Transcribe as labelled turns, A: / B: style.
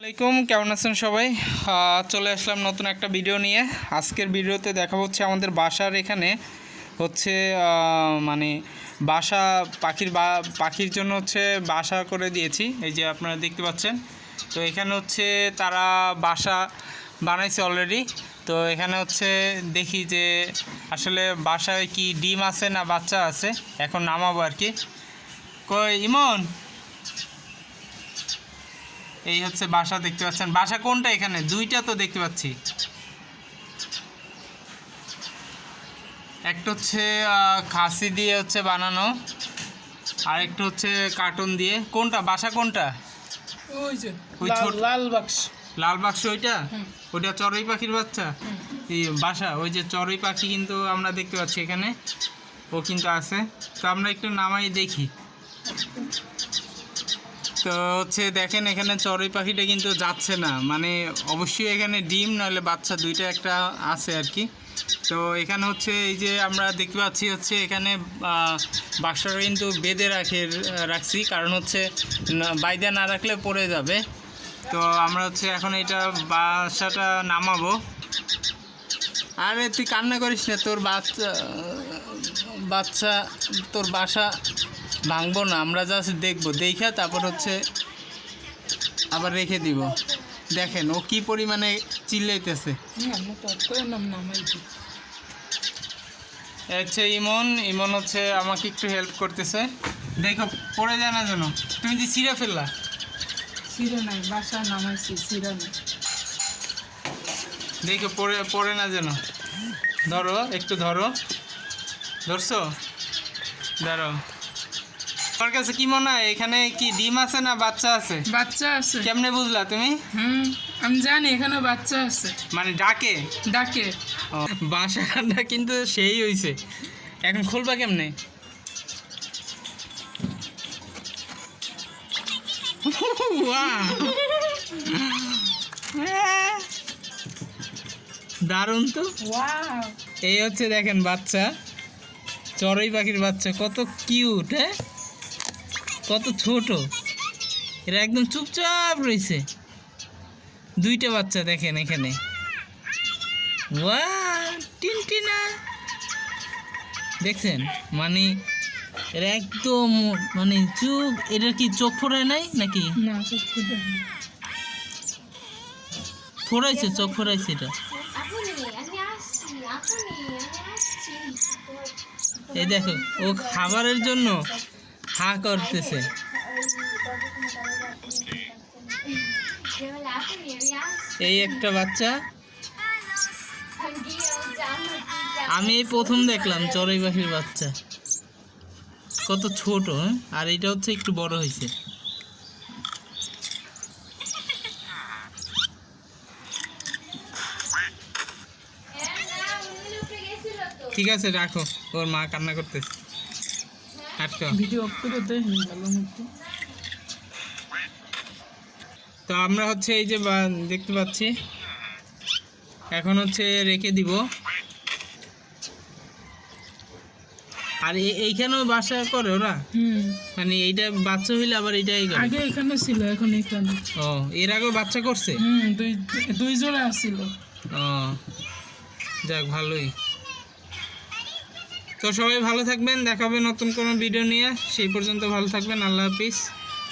A: আসসালামাইকুম কেমন আছেন সবাই? চলে আসলাম নতুন একটা ভিডিও নিয়ে। আজকের ভিডিওতে দেখা হচ্ছে আমাদের বাসার এখানে হচ্ছে মানে বাসা পাখির বা, পাখির জন্য হচ্ছে বাসা করে দিয়েছি। এই যে আপনারা দেখতে পাচ্ছেন, তো এখানে হচ্ছে তারা বাসা বানাইছে অলরেডি তো এখানে হচ্ছে দেখি যে আসলে বাসায় কি ডিম আছে না বাচ্চা আছে, এখন নামাবো আর কি। কই, ইমন? এই হচ্ছে বাসা দেখতে পাচ্ছেন। বাসা কোনটা এখানে? দুইটা তো দেখতে পাচ্ছি। একটা হচ্ছে খাসি দিয়ে হচ্ছে বানানো। আর একটা হচ্ছে কার্টুন দিয়ে। কোনটা? বাসা কোনটা?
B: ওই যে
A: ওই
B: লাল বাক্স।
A: লাল বাক্স ওইটা? ওইটা চড়ুই পাখির বাচ্চা? এই বাসা ওই যে চড়ুই পাখি কিন্তু আমরা দেখতে পাচ্ছি এখানে। ও কিন্তু আছে। তো আমরা একটু নামাই দেখি। তো হচ্ছে দেখেন এখানে চড়ুই পাখিটা কিন্তু যাচ্ছে না। মানে অবশ্যই এখানে ডিম নাহলে বাচ্চা দুইটা একটা আছে আর কি। তো এখানে হচ্ছে এই যে আমরা দেখতে পাচ্ছি হচ্ছে এখানে বাক্সটা কিন্তু বেঁধে রাখে, রাখছি। কারণ হচ্ছে বাইদা না রাখলে পড়ে যাবে। তো আমরা হচ্ছে এখন এটা বাসাটা নামাবো। আরে তুই কান্না করিস না, তোর বাচ্চা বাচ্চা, তোর বাসা ভাঙবো না আমরা জাস্ট দেখব। দেখা তারপর হচ্ছে আবার রেখে দিব। দেখেন ও কি পরিমাণে চিল্লাইতেছে। এ হচ্ছে ইমন ইমন হচ্ছে আমাকে একটু হেল্প করতেছে। দেখো পড়ে যায় না যেন। তুমি যে ছিঁড়ে ফেললা।
B: নাই বাসা নামাইছি সিরে নাই।
A: দেখো পড়ে পড়ে না যেন। ধরো একটু ধরো। ধরছো? ধরো তোমার কাছে কি মনে হয়? এখানে কি ডিম আছে না বাচ্চা আছে?
B: বাচ্চা আছে।
A: কেমনে বুঝলা তুমি?
B: হুম আমি জানি এখানে বাচ্চা আছে।
A: মানে ডাকে?
B: ডাকে।
A: বাসাটা কিন্তু সেই হইছে। এখন খুলবা কেমনে! দারুণ তো। এই হচ্ছে দেখেন বাচ্চা। চড়ুই পাখির বাচ্চা। কত কিউট হ্যাঁ? কত ছোট। এরা একদম চুপচাপ রয়েছে। দুইটা বাচ্চা দেখেন এখানে। ওয়া টিনটিনা। দেখছেন? মানে এরা একদম মানে চুপ। এটা কি চোখ ফোড়ায় নাই নাকি?
B: না সত্যি
A: ফোড়াইছে চোখ ফোড়াইছে এটা
C: আপনি আমি আসছি আপনি আমি আসছি।
A: এই দেখো ও খাবারের জন্য হা করতেছে। এই একটা বাচ্চা। আমি এই প্রথম দেখলাম চড়ুই পাখির বাচ্চা। কত ছোট হ্যাঁ? আর এটা হচ্ছে একটু বড় হয়েছে ঠিক আছে, রাখো। ওর মা কান্না করতেছে।
B: ভিডিও অফ করে দেখি ভালো মতো
A: তো আমরা হচ্ছে এই যে দেখতে পাচ্ছি। এখন হচ্ছে রেখে দিব। আর এইখানেও বাসা করে ওরা? মানে এইটা বাচ্চা হইলে আবার এইটাই করে।
B: আগে এখানে ছিল এখন এখানে।
A: ও এর আগেও বাচ্চা করছে?
B: হুম দুই দুই জোড়া আসছিল
A: ও যাক ভালোই। তো সবাই ভালো থাকবেন, দেখাবে নতুন কোনো ভিডিও নিয়ে। সেই পর্যন্ত ভালো থাকবেন, আল্লাহ হাফিজ।